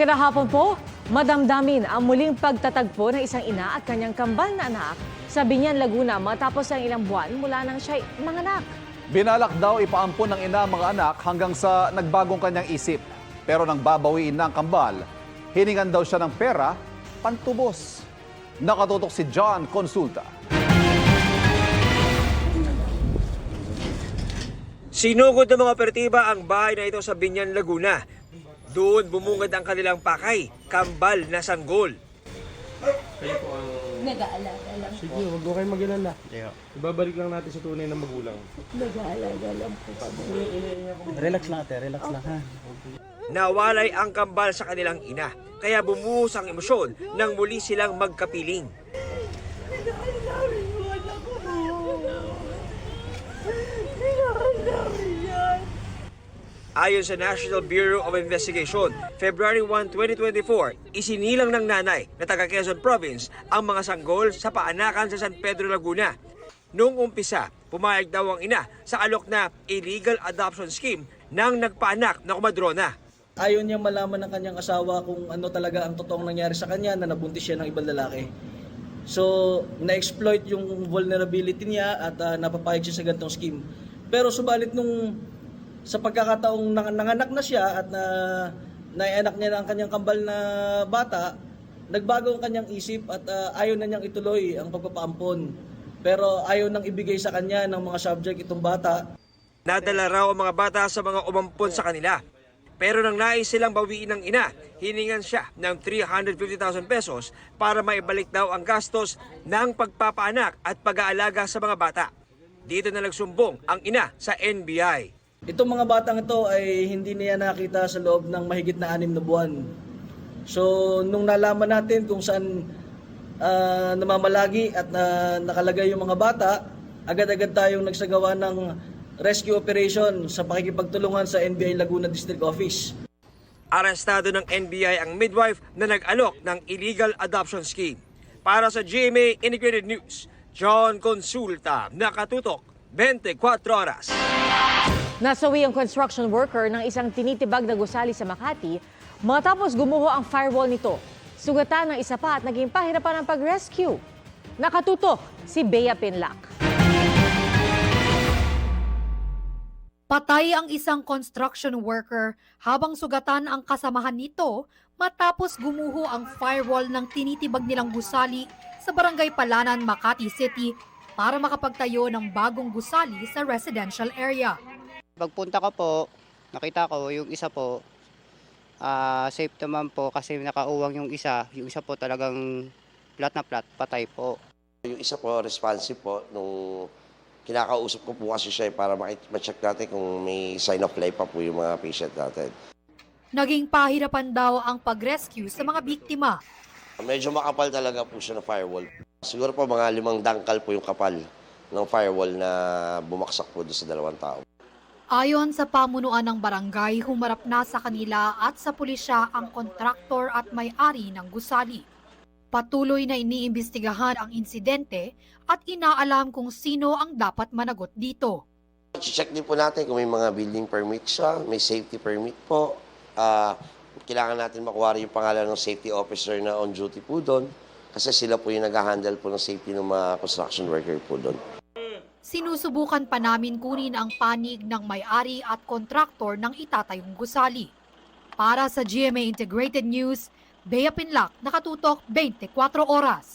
Magandang hapon po. Madamdamin ang muling pagtatagpo ng isang ina at kanyang kambal na anak sa Binyan, Laguna matapos ang ilang buwan mula nang siya'y manganak. Binalak daw ipaampon ng ina ang mga anak hanggang sa nagbagong kanyang isip. Pero nang babawiin ng kambal, hiningan daw siya ng pera, pantubos. Nakatutok si John Consulta. Sinugod ng mga operatiba ang bahay na ito sa Binyan, Laguna. Doon bumungad ang kanilang pakay, kambal na sanggol. Nag-aalaga lang. Sige, huwag mo kayong mag-alala. Ibabalik lang natin sa tunay na magulang. Nag-aalaga lang po kami. Relax lang ate, relax lang ha. Nawalay ang kambal sa kanilang ina, kaya bumuhos ang emosyon nang muli silang magkapiling. Ayon sa National Bureau of Investigation, February 1, 2024, isinilang ng nanay na taga Quezon Province ang mga sanggol sa paanakan sa San Pedro, Laguna. Noong umpisa, pumayag daw ang ina sa alok na illegal adoption scheme ng nagpaanak na kumadrona. Ayaw niya malaman ng kanyang asawa kung ano talaga ang totoong nangyari sa kanya na nabuntis siya ng ibang lalaki. So, na-exploit yung vulnerability niya at ah, napapayag siya sa ganitong scheme. Pero subalit nung sa pagkakataong nang- nanganak na siya at na naianak niya na ang kanyang kambal na bata, nagbago ang kanyang isip at ah, ayaw na niyang ituloy ang pagpapaampon. Pero ayaw nang ibigay sa kanya ng mga subject itong bata Nadala raw ang mga bata sa mga umampon sa kanila. Pero nang nais silang bawiin ng ina, hiningan siya ng 350,000 pesos para maibalik daw ang gastos ng pagpapaanak at pag-aalaga sa mga bata. Dito na nagsumbong ang ina sa NBI. Itong mga batang ito ay hindi niya nakita sa loob ng mahigit na anim na buwan. So, nung nalaman natin kung saan ah, namamalagi at na nakalagay yung mga bata, agad-agad tayong nagsagawa ng rescue operation sa pakikipagtulungan sa NBI Laguna District Office. Arestado ng NBI ang midwife na nag-alok ng illegal adoption scheme. Para sa GMA Integrated News, John Consulta, nakatutok 24 oras. Nasawi ang construction worker ng isang tinitibag na gusali sa Makati matapos gumuho ang firewall nito. Sugatan ng isa pa at naging pahirapan ang pag-rescue. Nakatutok si Bea Pinlac. Patay ang isang construction worker habang sugatan ang kasamahan nito matapos gumuho ang firewall ng tinitibag nilang gusali sa Barangay Palanan, Makati City para makapagtayo ng bagong gusali sa residential area. Pagpunta ko po, nakita ko yung isa po, ah, safe naman po kasi nakauwang yung isa. Yung isa po talagang flat na flat, patay po. Yung isa po, responsive po, nung kinakausap ko po kasi siya eh, para ma-check natin kung may sign of life pa po yung mga patient natin. Naging pahirapan daw ang pag-rescue sa mga biktima. Medyo makapal talaga po siya ng firewall. Siguro po mga limang dangkal po yung kapal ng firewall na bumaksak po doon sa dalawang tao. Ayon sa pamunuan ng barangay, humarap na sa kanila at sa pulisya ang kontraktor at may-ari ng gusali. Patuloy na iniimbestigahan ang insidente at inaalam kung sino ang dapat managot dito. Check din po natin kung may mga building permit siya, may safety permit po. Ah, kailangan natin makuha rin yung pangalan ng safety officer na on duty po doon kasi sila po yung nag-handle po ng safety ng mga construction worker po doon. Sinusubukan pa namin kunin ang panig ng may-ari at kontraktor ng itatayong gusali. Para sa GMA Integrated News, Bea Pinlac, nakatutok 24 oras.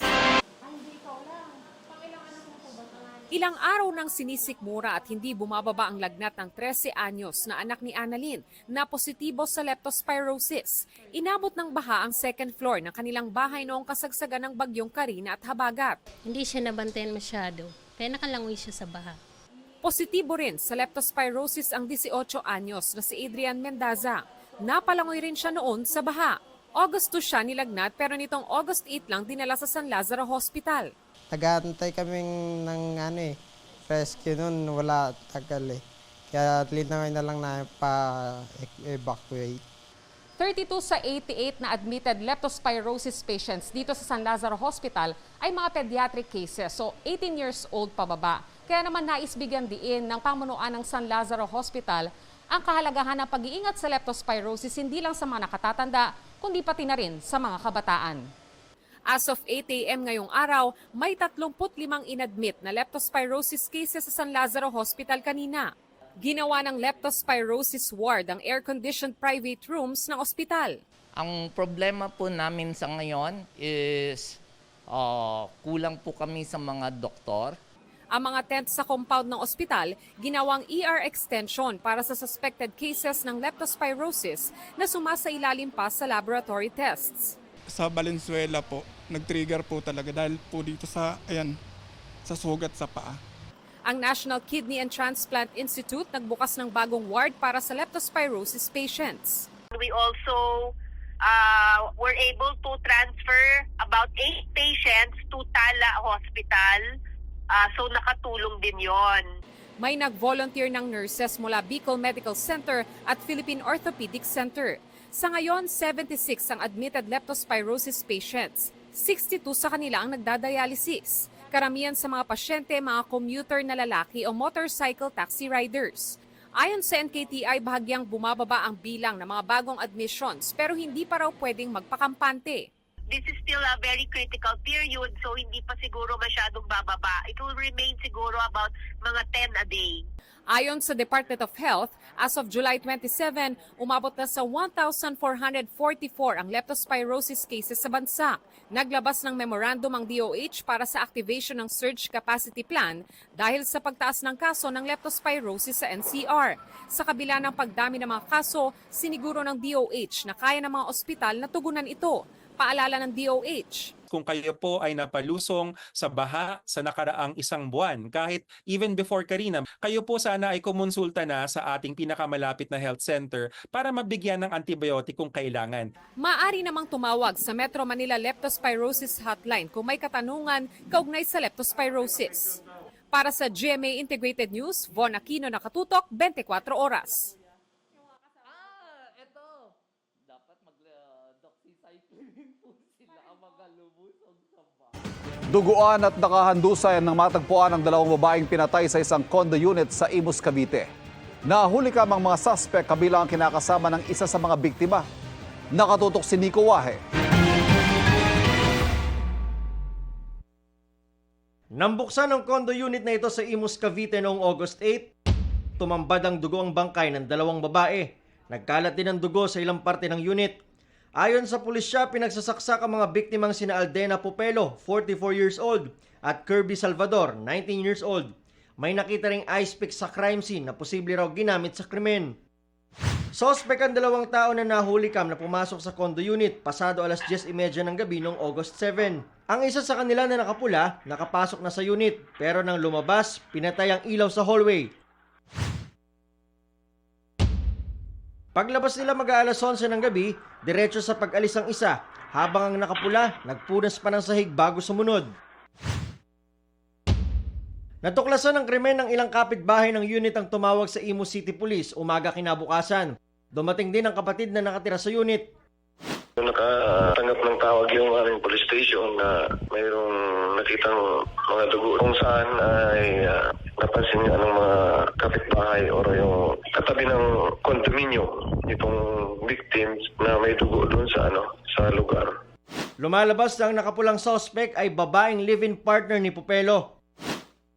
Ilang araw nang sinisikmura at hindi bumababa ang lagnat ng 13 anyos na anak ni Annalyn na positibo sa leptospirosis. Inabot ng baha ang second floor ng kanilang bahay noong kasagsagan ng bagyong Karina at Habagat. Hindi siya nabantayan masyado. Kaya nakalangoy siya sa baha. Positibo rin sa leptospirosis ang 18 anyos na si Adrian Mendaza. Napalangoy rin siya noon sa baha. August 2 siya nilagnat pero nitong August 8 lang dinala sa San Lazaro Hospital. Nag-aantay kaming ng ano eh, rescue nun, wala tagal eh. Kaya linawin na lang na pa-evacuate. 32 sa 88 na admitted leptospirosis patients dito sa San Lazaro Hospital ay mga pediatric cases, so 18 years old pababa. Kaya naman nais bigyan diin ng pamunuan ng San Lazaro Hospital ang kahalagahan ng pag-iingat sa leptospirosis hindi lang sa mga nakatatanda, kundi pati na rin sa mga kabataan. As of 8 a.m. ngayong araw, may 35 inadmit na leptospirosis cases sa San Lazaro Hospital kanina. Ginawa ng leptospirosis ward ang air-conditioned private rooms ng ospital. Ang problema po namin sa ngayon is ah, kulang po kami sa mga doktor. Ang mga tent sa compound ng ospital, ginawang ER extension para sa suspected cases ng leptospirosis na sumasailalim pa sa laboratory tests. sa Valenzuela po, nag-trigger po talaga dahil po dito sa, ayan, sa sugat sa paa. Ang National Kidney and Transplant Institute nagbukas ng bagong ward para sa leptospirosis patients. We also uh, were able to transfer about eight patients to Tala Hospital. Uh, so nakatulong din yon. May nag-volunteer ng nurses mula Bicol Medical Center at Philippine Orthopedic Center. Sa ngayon, 76 ang admitted leptospirosis patients. 62 sa kanila ang nagdadialysis. Karamihan sa mga pasyente, mga commuter na lalaki o motorcycle taxi riders. Ayon sa NKTI, bahagyang bumababa ang bilang ng mga bagong admissions pero hindi pa raw pwedeng magpakampante. This is still a very critical period so hindi pa siguro masyadong bababa. It will remain siguro about mga 10 a day. Ayon sa Department of Health, as of July 27, umabot na sa 1,444 ang leptospirosis cases sa bansa. Naglabas ng memorandum ang DOH para sa activation ng Surge Capacity Plan dahil sa pagtaas ng kaso ng leptospirosis sa NCR. Sa kabila ng pagdami ng mga kaso, siniguro ng DOH na kaya ng mga ospital na tugunan ito. Paalala ng DOH. kung kayo po ay napalusong sa baha sa nakaraang isang buwan. Kahit even before Karina, kayo po sana ay kumonsulta na sa ating pinakamalapit na health center para mabigyan ng antibiotic kung kailangan. Maaari namang tumawag sa Metro Manila Leptospirosis Hotline kung may katanungan kaugnay sa leptospirosis. Para sa GMA Integrated News, Von Aquino nakatutok 24 oras. Duguan at nakahandusay ng matagpuan ng dalawang babaeng pinatay sa isang condo unit sa Imus, Cavite. Nahuli ka ang mga suspect kabilang ang kinakasama ng isa sa mga biktima. Nakatutok si Nico Wahe. Nambuksan ang condo unit na ito sa Imus, Cavite noong August 8. Tumambad ang dugo ang bangkay ng dalawang babae. Nagkalat din ang dugo sa ilang parte ng unit. Ayon sa pulisya, pinagsasaksak ang mga biktimang sina Aldena Popelo, 44 years old, at Kirby Salvador, 19 years old. May nakita ring ice pick sa crime scene na posible raw ginamit sa krimen. Sospek ang dalawang tao na nahuli kam na pumasok sa condo unit pasado alas 10.30 ng gabi noong August 7. Ang isa sa kanila na nakapula, nakapasok na sa unit pero nang lumabas, pinatay ang ilaw sa hallway. Paglabas nila mag-aalas 11 ng gabi, diretso sa pag-alis ang isa, habang ang nakapula, nagpunas pa ng sahig bago sumunod. Natuklasan ng krimen ng ilang kapitbahay ng unit ang tumawag sa Imo City Police umaga kinabukasan. Dumating din ang kapatid na nakatira sa unit. Nakatanggap ng tawag yung aming police station na mayroong nakitang mga dugo kung saan ay uh, napansin nga ng mga kapitbahay o yung katabi ng kondominyo itong victims na may dugo doon sa ano sa lugar. Lumalabas ang nakapulang suspect ay babaeng live-in partner ni Pupelo.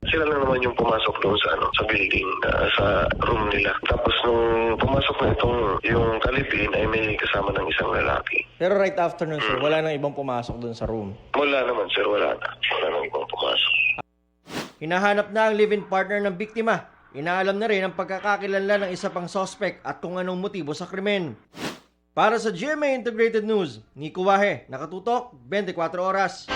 Sila lang naman yung pumasok doon sa ano sa building uh, sa room nila. Tapos nung pumasok na itong yung kalipin ay may kasama ng isang lalaki. Pero right after nun, sir, wala nang ibang pumasok doon sa room. Wala naman sir, wala na. Wala nang ibang pumasok. Hinahanap na ang live-in partner ng biktima. Inaalam na rin ang pagkakakilanlan ng isa pang suspect at kung anong motibo sa krimen. Para sa GMA Integrated News, Nico Wahe, nakatutok 24 oras.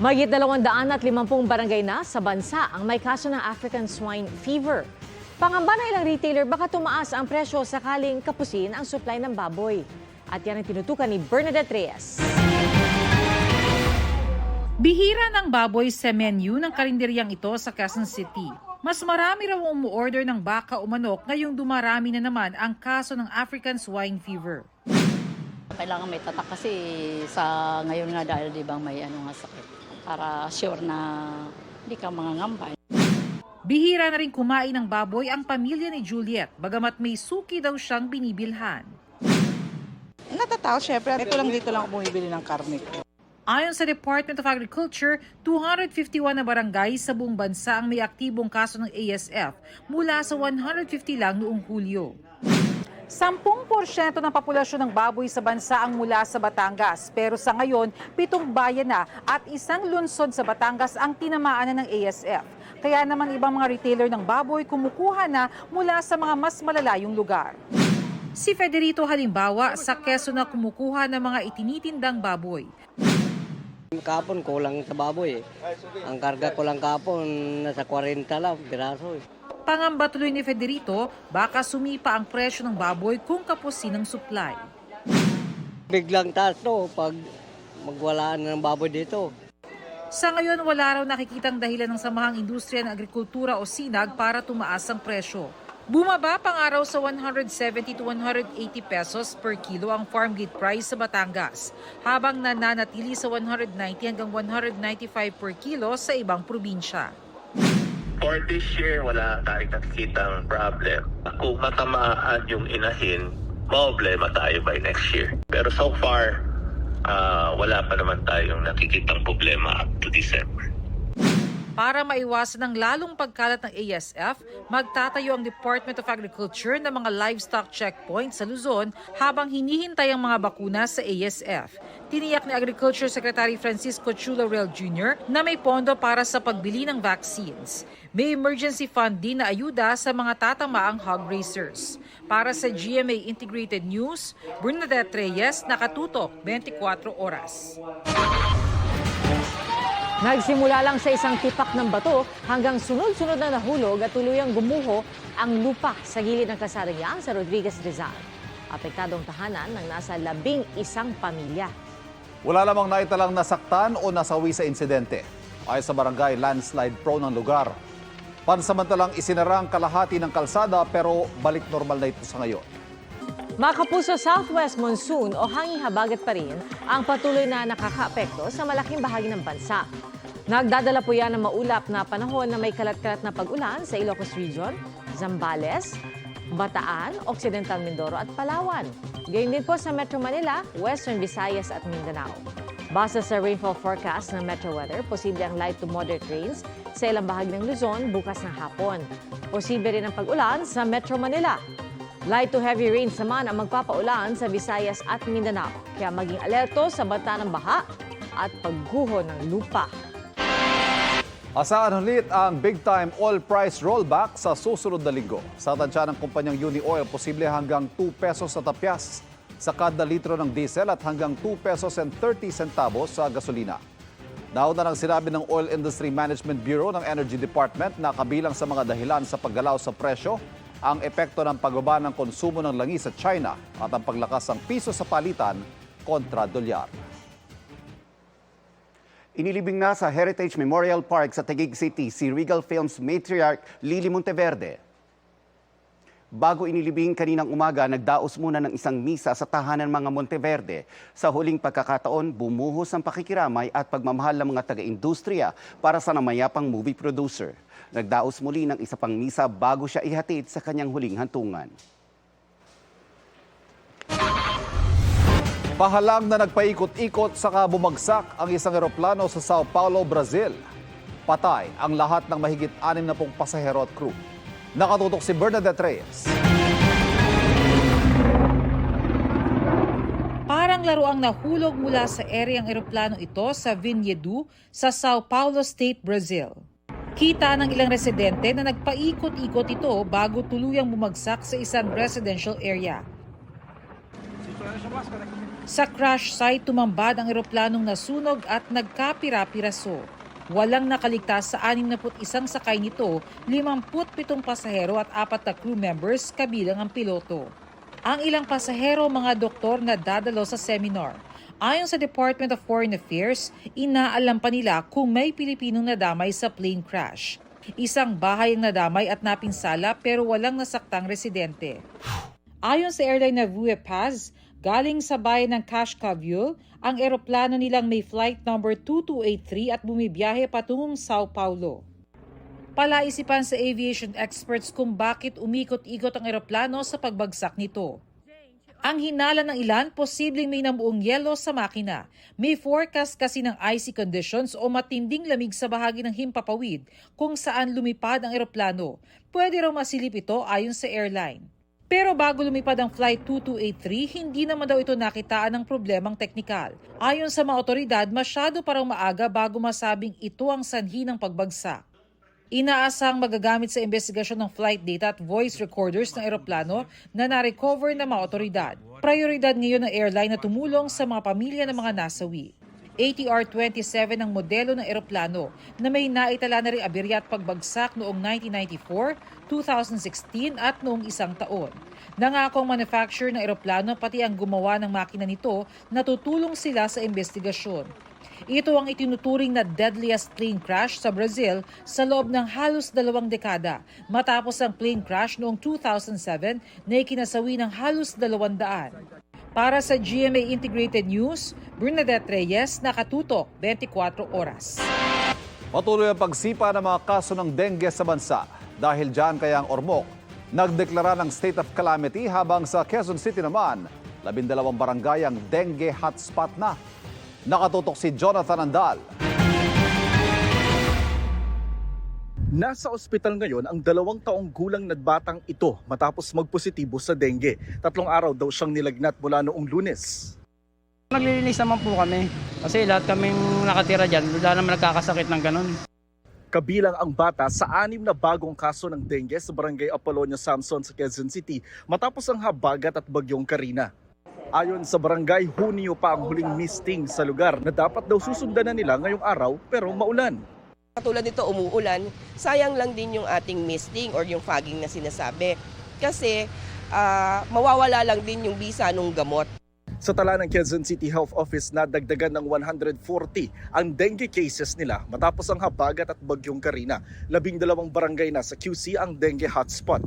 Mahigit 250 barangay na sa bansa ang may kaso ng African Swine Fever. Pangamba ng ilang retailer baka tumaas ang presyo sakaling kapusin ang supply ng baboy. At yan ang tinutukan ni Bernadette Reyes. Bihira ng baboy sa menu ng karinderyang ito sa Quezon City. Mas marami raw umu-order ng baka o manok ngayong dumarami na naman ang kaso ng African Swine Fever. Kailangan may tatak kasi sa ngayon nga dahil di ba may ano nga sakit para sure na hindi ka mangangamba. Bihira na rin kumain ng baboy ang pamilya ni Juliet, bagamat may suki daw siyang binibilhan. Natatawa, syempre. Ito lang dito lang ako bumibili ng karne. Ayon sa Department of Agriculture, 251 na barangay sa buong bansa ang may aktibong kaso ng ASF mula sa 150 lang noong Hulyo. 10% ng populasyon ng baboy sa bansa ang mula sa Batangas. Pero sa ngayon, pitong bayan na at isang lunsod sa Batangas ang tinamaan na ng ASF. Kaya naman ibang mga retailer ng baboy kumukuha na mula sa mga mas malalayong lugar. Si Federito halimbawa sa keso na kumukuha ng mga itinitindang baboy. Kapon kulang sa baboy eh. Ang karga ko lang kapon nasa 40 lang piraso eh. Pangamba tuloy ni Federito, baka sumipa ang presyo ng baboy kung kapusin ang supply. Biglang taas to pag magwalaan ng baboy dito. Sa ngayon, wala raw nakikitang dahilan ng Samahang Industriya ng Agrikultura o SINAG para tumaas ang presyo. Bumaba pang araw sa 170 to 180 pesos per kilo ang farm gate price sa Batangas, habang nananatili sa 190 hanggang 195 per kilo sa ibang probinsya. For this year, wala tayong nakikitang problem. Kung matamaan yung inahin, problema tayo by next year. Pero so far, ah, wala pa naman tayong nakikitang problema up to December. Para maiwasan ang lalong pagkalat ng ASF, magtatayo ang Department of Agriculture ng mga livestock checkpoints sa Luzon habang hinihintay ang mga bakuna sa ASF. Tiniyak ni Agriculture Secretary Francisco Chula Real Jr. na may pondo para sa pagbili ng vaccines. May emergency fund din na ayuda sa mga tatamaang hog raisers. Para sa GMA Integrated News, Bernadette Reyes, nakatutok 24 oras. Nagsimula lang sa isang tipak ng bato hanggang sunod-sunod na nahulog at tuluyang gumuho ang lupa sa gilid ng kasadang yan sa Rodriguez Rizal. Apektadong tahanan ng nasa labing isang pamilya. Wala lamang naitalang nasaktan o nasawi sa insidente. Ayon sa barangay, landslide prone ang lugar. Pansamantalang isinarang kalahati ng kalsada pero balik normal na ito sa ngayon. Mga kapuso, southwest monsoon o hanging habagat pa rin ang patuloy na nakakaapekto sa malaking bahagi ng bansa. Nagdadala po yan ng maulap na panahon na may kalat-kalat na pag-ulan sa Ilocos Region, Zambales, Bataan, Occidental Mindoro at Palawan. Gayun din po sa Metro Manila, Western Visayas at Mindanao. Base sa rainfall forecast ng Metro Weather, posible ang light to moderate rains sa ilang bahagi ng Luzon bukas ng hapon. Posible rin ang pag-ulan sa Metro Manila. Light to heavy rains naman ang magpapaulan sa Visayas at Mindanao. Kaya maging alerto sa banta ng baha at pagguho ng lupa. Asahan ulit ang big-time oil price rollback sa susunod na linggo. Sa tansya ng kumpanyang Uni Oil, posible hanggang 2 pesos sa tapyas sa kada litro ng diesel at hanggang 2 pesos and 30 centavos sa gasolina. Nauna nang sinabi ng Oil Industry Management Bureau ng Energy Department na kabilang sa mga dahilan sa paggalaw sa presyo ang epekto ng pagbaba ng konsumo ng langis sa China at ang paglakas ng piso sa palitan kontra dolyar. Inilibing na sa Heritage Memorial Park sa Taguig City si Regal Films matriarch Lily Monteverde. Bago inilibing kaninang umaga, nagdaos muna ng isang misa sa tahanan mga Monteverde. Sa huling pagkakataon, bumuhos ang pakikiramay at pagmamahal ng mga taga-industriya para sa namayapang movie producer. Nagdaos muli ng isa pang misa bago siya ihatid sa kanyang huling hantungan. Pahalang na nagpaikot-ikot saka bumagsak ang isang eroplano sa Sao Paulo, Brazil. Patay ang lahat ng mahigit anim na pong pasahero at crew. Nakatutok si Bernadette Reyes. Parang laro ang nahulog mula sa ere ang eroplano ito sa Vinhedo sa Sao Paulo State, Brazil. Kita ng ilang residente na nagpaikot-ikot ito bago tuluyang bumagsak sa isang residential area. Sa crash site, tumambad ang eroplanong nasunog at nagkapira-piraso. Walang nakaligtas sa 61 sakay nito, 57 pasahero at apat na crew members kabilang ang piloto. Ang ilang pasahero mga doktor na dadalo sa seminar. Ayon sa Department of Foreign Affairs, inaalam pa nila kung may Pilipinong nadamay sa plane crash. Isang bahay ang nadamay at napinsala pero walang nasaktang residente. Ayon sa airline na Vue Paz, galing sa bayan ng Cascavel, ang eroplano nilang may flight number 2283 at bumibiyahe patungong Sao Paulo. Palaisipan sa aviation experts kung bakit umikot-ikot ang eroplano sa pagbagsak nito. Ang hinala ng ilan, posibleng may namuong yelo sa makina. May forecast kasi ng icy conditions o matinding lamig sa bahagi ng himpapawid kung saan lumipad ang eroplano. Pwede raw masilip ito ayon sa airline. Pero bago lumipad ang Flight 2283, hindi naman daw ito nakitaan ng problemang teknikal. Ayon sa mga otoridad, masyado parang maaga bago masabing ito ang sanhi ng pagbagsak. Inaasang magagamit sa investigasyon ng flight data at voice recorders ng eroplano na na-recover ng mga otoridad. Prioridad ngayon ng airline na tumulong sa mga pamilya ng mga nasawi. ATR-27 ang modelo ng eroplano na may naitala na rin aberya at pagbagsak noong 1994, 2016 at noong isang taon. Nangakong manufacturer ng eroplano pati ang gumawa ng makina nito na tutulong sila sa investigasyon. Ito ang itinuturing na deadliest plane crash sa Brazil sa loob ng halos dalawang dekada matapos ang plane crash noong 2007 na ikinasawi ng halos dalawang daan. Para sa GMA Integrated News, Bernadette Reyes, nakatutok 24 oras. Patuloy ang pagsipa ng mga kaso ng dengue sa bansa. Dahil dyan kaya ang Ormoc nagdeklara ng state of calamity habang sa Quezon City naman, labindalawang barangay ang dengue hotspot na. Nakatutok si Jonathan Andal. Nasa ospital ngayon ang dalawang taong gulang na batang ito matapos magpositibo sa dengue. Tatlong araw daw siyang nilagnat mula noong lunes. Naglilinis naman po kami kasi lahat kaming nakatira dyan, wala naman nagkakasakit ng ganun. Kabilang ang bata sa anim na bagong kaso ng dengue sa barangay Apolonio Samson sa Quezon City matapos ang habagat at bagyong Karina. Ayon sa barangay, Hunyo pa ang huling misting sa lugar na dapat daw susundan na nila ngayong araw pero maulan. Katulad nito umuulan, sayang lang din yung ating misting or yung fogging na sinasabi. Kasi ah, mawawala lang din yung bisa ng gamot. Sa tala ng Quezon City Health Office na dagdagan ng 140 ang dengue cases nila matapos ang habagat at bagyong Karina. Labing dalawang barangay na sa QC ang dengue hotspot.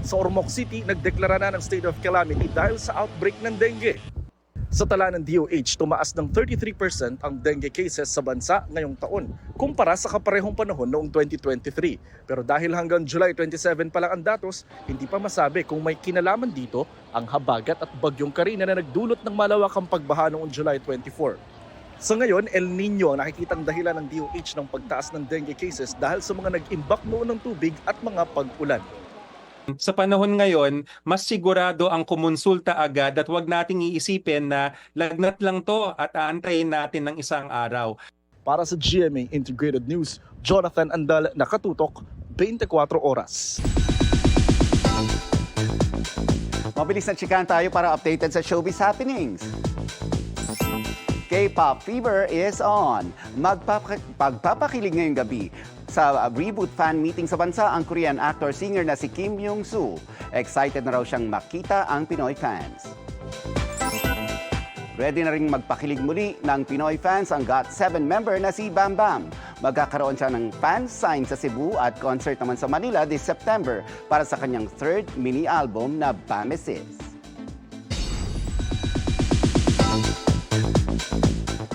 Sa Ormoc City, nagdeklara na ng state of calamity dahil sa outbreak ng dengue. Sa tala ng DOH, tumaas ng 33% ang dengue cases sa bansa ngayong taon kumpara sa kaparehong panahon noong 2023. Pero dahil hanggang July 27 pa lang ang datos, hindi pa masabi kung may kinalaman dito ang habagat at bagyong Karina na nagdulot ng malawakang pagbaha noong July 24. Sa ngayon, El Nino ang nakikitang dahilan ng DOH ng pagtaas ng dengue cases dahil sa mga nag-imbak noon ng tubig at mga pag-ulan. Sa panahon ngayon, mas sigurado ang kumonsulta agad at huwag nating iisipin na lagnat lang to at aantayin natin ng isang araw. Para sa GMA Integrated News, Jonathan Andal, nakatutok 24 oras. Mabilis na chikahan tayo para updated sa showbiz happenings. K-pop fever is on. Magpapa- pagpapakilig ngayong gabi sa reboot fan meeting sa bansa ang Korean actor-singer na si Kim Young-soo. Excited na raw siyang makita ang Pinoy fans. Ready na rin magpakilig muli ng Pinoy fans ang GOT7 member na si Bam Bam. Magkakaroon siya ng fan sign sa Cebu at concert naman sa Manila this September para sa kanyang third mini album na Bamesis.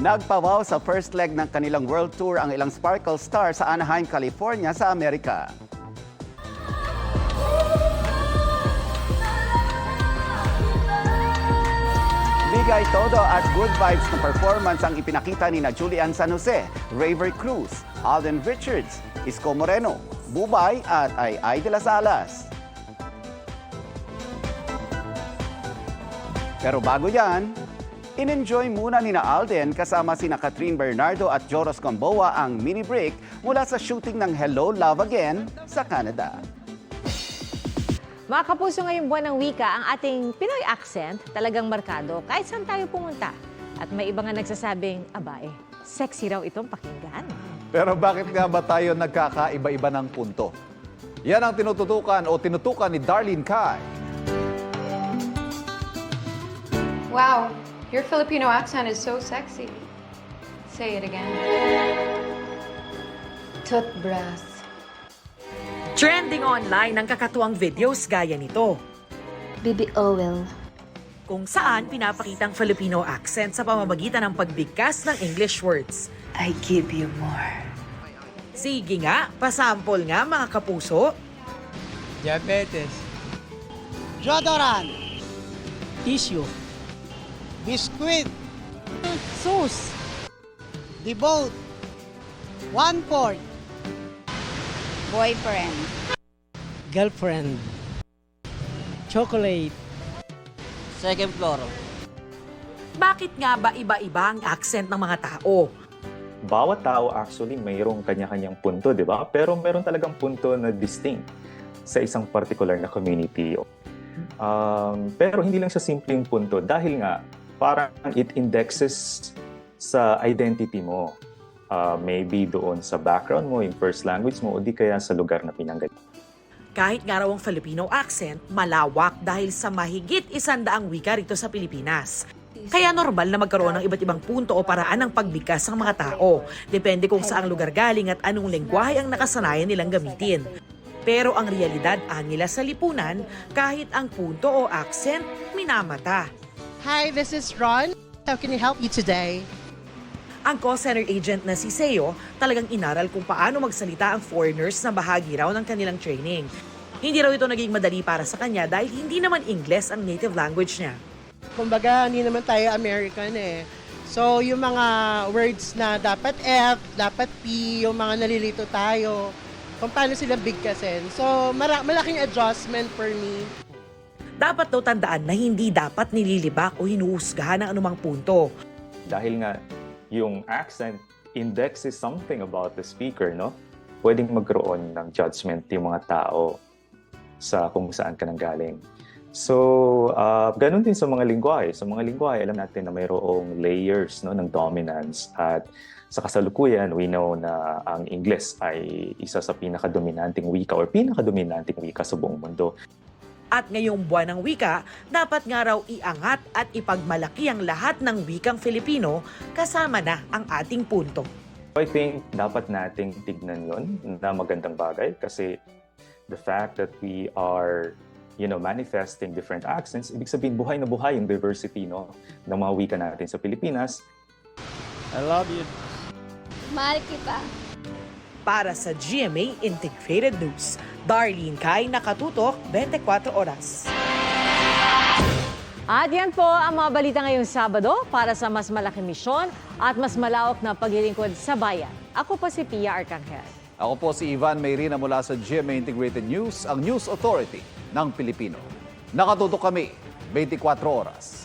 Nagpawaw sa first leg ng kanilang world tour ang ilang Sparkle Star sa Anaheim, California sa Amerika. Bigay todo at good vibes na performance ang ipinakita ni na Julian San Jose, Raver Cruz, Alden Richards, Isko Moreno, Bubay at Ay Ay de las Alas. Pero bago yan, in-enjoy muna ni na Alden kasama sina Catherine Bernardo at Joros Gamboa ang mini break mula sa shooting ng Hello Love Again sa Canada. Mga kapuso ngayong buwan ng wika, ang ating Pinoy accent talagang markado kahit saan tayo pumunta. At may iba nga nagsasabing, aba eh, sexy raw itong pakinggan. Pero bakit nga ba tayo nagkakaiba-iba ng punto? Yan ang tinututukan o tinutukan ni Darlene Kai. Wow, your Filipino accent is so sexy. Say it again. Toothbrush. Trending online ang kakatuwang videos gaya nito. Baby Owel. Kung saan pinapakitang Filipino accent sa pamamagitan ng pagbigkas ng English words. I give you more. Sige nga, pasample nga mga kapuso. Diabetes. Deodorant. Tissue. Biscuit. Sus. Devote. One quart. Boyfriend. Girlfriend. Chocolate. Second floor. Bakit nga ba iba-iba ang accent ng mga tao? bawat tao actually mayroong kanya-kanyang punto, di ba? Pero meron talagang punto na distinct sa isang particular na community. Um, pero hindi lang siya simpleng punto dahil nga parang it indexes sa identity mo. Uh, maybe doon sa background mo, yung first language mo, o di kaya sa lugar na pinanggalingan. Kahit nga raw ang Filipino accent, malawak dahil sa mahigit isandaang wika rito sa Pilipinas. Kaya normal na magkaroon ng iba't ibang punto o paraan ng pagbigkas ng mga tao. Depende kung saang lugar galing at anong lengguwahe ang nakasanayan nilang gamitin. Pero ang realidad anila sa lipunan, kahit ang punto o accent, minamata. Hi, this is Ron. How can I help you today? Ang call center agent na si Seo talagang inaral kung paano magsalita ang foreigners na bahagi raw ng kanilang training. Hindi raw ito naging madali para sa kanya dahil hindi naman Ingles ang native language niya. Kumbaga, hindi naman tayo American eh. So, yung mga words na dapat F, dapat P, yung mga nalilito tayo, kung paano sila bigkasin. So, mara- malaking adjustment for me. Dapat daw tandaan na hindi dapat nililibak o hinuhusgahan ng anumang punto. Dahil nga yung accent indexes something about the speaker, no? Pwedeng magkaroon ng judgment yung mga tao sa kung saan ka nanggaling. So, uh, ganun din sa mga lingwahe. Sa mga lingwahe, alam natin na mayroong layers no, ng dominance at sa kasalukuyan, we know na ang Ingles ay isa sa pinakadominanting wika or pinakadominanting wika sa buong mundo. At ngayong buwan ng wika, dapat nga raw iangat at ipagmalaki ang lahat ng wikang Filipino kasama na ang ating punto. I think dapat nating tignan yon na magandang bagay kasi the fact that we are you know, manifesting different accents, ibig sabihin buhay na buhay yung diversity no, ng mga wika natin sa Pilipinas. I love you. Mahal kita. Para sa GMA Integrated News, Darlene Kai, Nakatutok, 24 Oras. At yan po ang mga balita ngayong Sabado para sa mas malaking misyon at mas malawak na paglilingkod sa bayan. Ako po si Pia Arcangel. Ako po si Ivan Mayrina mula sa GMA Integrated News, ang News Authority ng Pilipino. Nakatutok kami 24 oras.